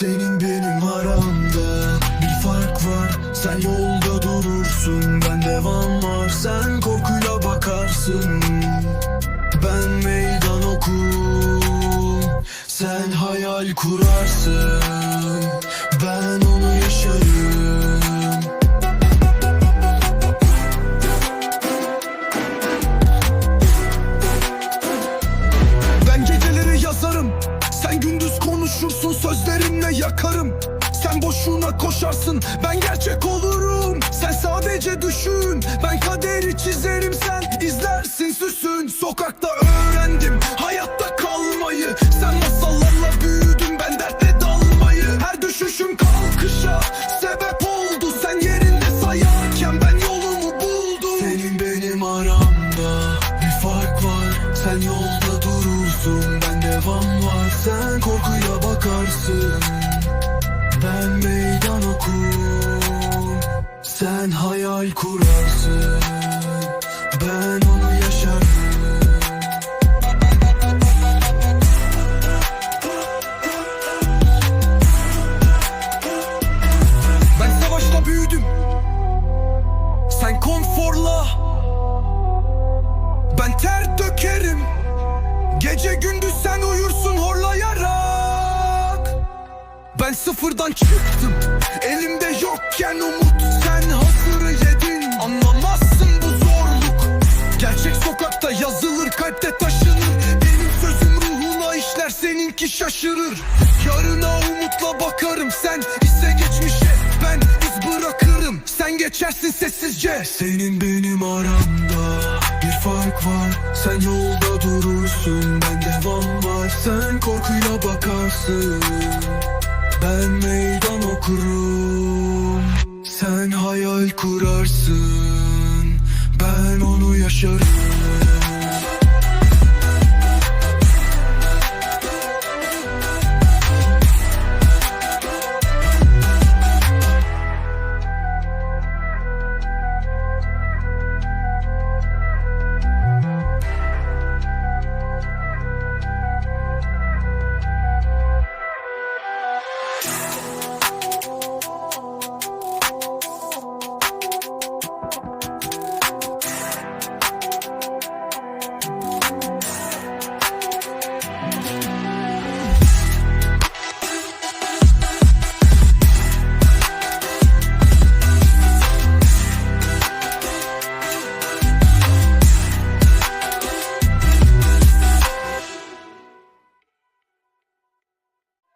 Senin benim aramda bir fark var. Sen yolda durursun ben devam var. Sen korkuyla bakarsın. Ben meydan okum. Sen hayal kurarsın. Ben onu yaşarım sözlerimle yakarım. Sen boşluğuna koşarsın. Ben gerçek olurum. Sen sadece düşün. Ben kaderi çizerim. Sen izlersin süsün. Sokakta öğrendim hayatta kalmayı. Sen masallarla büyüdün ben dertle dalmayı. Her düşüşüm kalkışa sebep oldu. Sen yerinde sayarken ben yolumu buldum. Senin benim aramda bir fark var. Sen yolda durursun ben devam var. Sen korkuyla bakarsın Ben meydan okum Sen hayal kurarsın. Ben onu yaşarım. Ben savaşta büyüdüm. Sen konforla. Ben ter dökerim. Gece gündüz sen uyursun sıfırdan çıktım. Elimde yokken umut Sen hazırı yedin. Anlamazsın bu zorluk. Gerçek sokakta yazılır kalpte taşınır. Benim sözüm ruhuna işler seninki şaşırır. Yarına umutla bakarım Sen ise geçmişe. Ben iz bırakırım Sen geçersin sessizce. Senin benim aramda bir fark var. Sen yolda durursun ben devam var. Sen korkuyla bakarsın ben meydan okurum. Sen hayal kurarsın. Ben onu yaşarım